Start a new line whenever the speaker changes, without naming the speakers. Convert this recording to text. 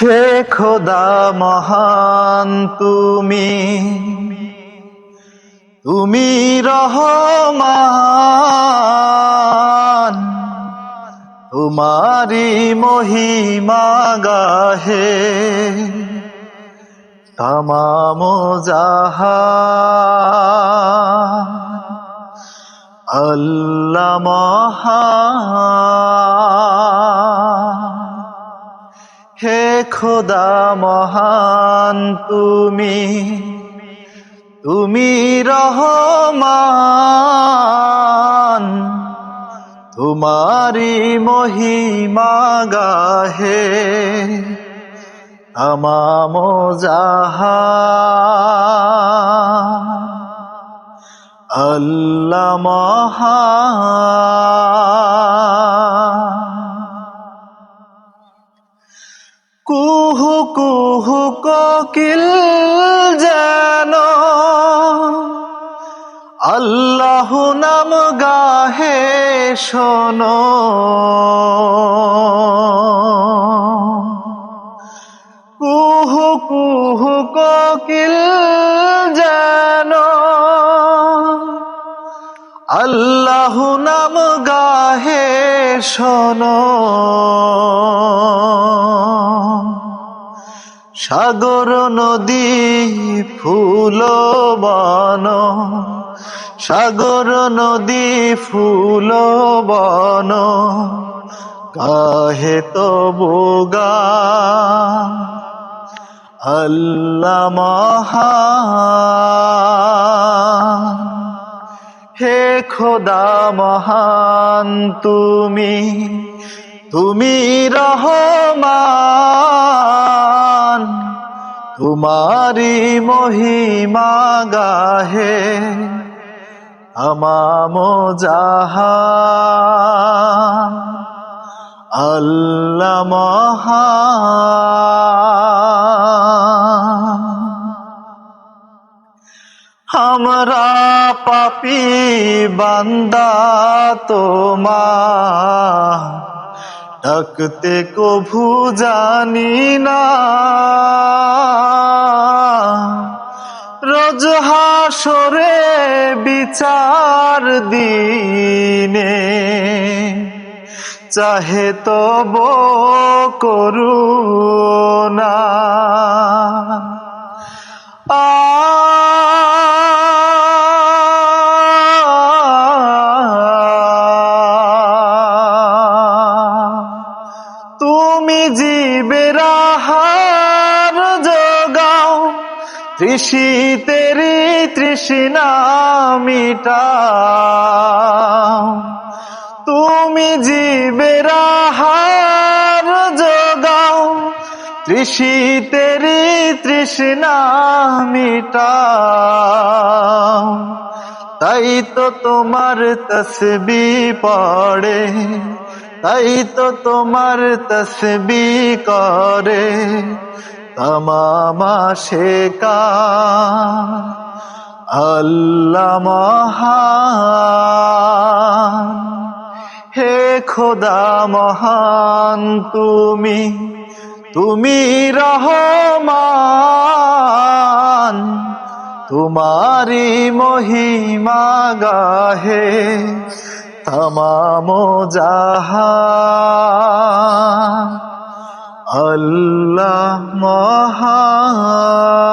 হে খোদা মহান তুমি তুমি রহমান তোমারি মহিমা গাহে তামাম জাহান আল্লাহ মহান। খোদা মহান তুমি। তুমি রহমান। তোমারি মহিমা গাহে আমাম জাহান আল্লাহ মহান কোকিল যেন আল্লাহ নাম গাহে শোনো। কুহু কুহু কোকিল যেন আল্লাহ নাম গাহে শোনো। সাগর নদী ফুল বন সাগর নদী ফুল বন কাহে তো বোগা আল্লাহ মহান। হে খোদা মহান, তুমি তুমি রহমান। তোমারি মহিমা গাহে আমাম জাহান। আল্লাহ মহান। আমরা পাপি বান্দা তোমার। ডাকতে কভু জানি না। রোজ হাসরে বিচার দিনে চাহে তব করুণা জীবের আহার যোগাও তৃষিতেরি তৃষ্ণা মিটাও। তুমি জীবের আহার যোগাও তৃষিতেরি তৃষ্ণা মিটাও। তাই তো তোমার তসবি পড়ে। তাই তো তোমার তসবি করে তমামা শেকা আল্লাহ মহান। হে খোদা মহান তুমি তুমি রহমান। তোমারি মহিমা গাহে তমাম জাহান আল্লাহ মহান